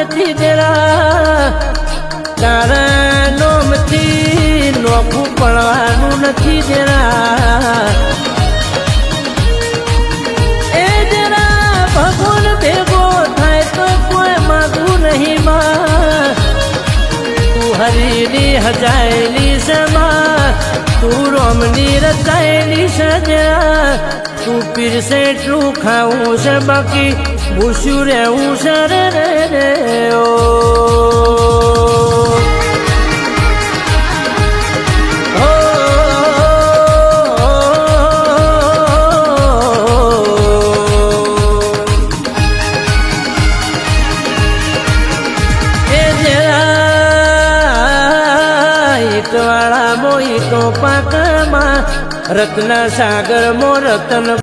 નથી દેરા તારા નોમથી નોખું પડવાનું નથી દેરા એ જરા ભગવાન ભેગો થાય તો કોઈ માગું નહીં માં. તું હરીની હજાયેલી સમા તું રોમની રચાયેલી સજા તું પીરસે એટલું ખાવું છે બાકી. ભૂસ્યું રહેવું છે રે રે. જરા મોઈ તો પાકમાં રત્ન સાગર મો રતન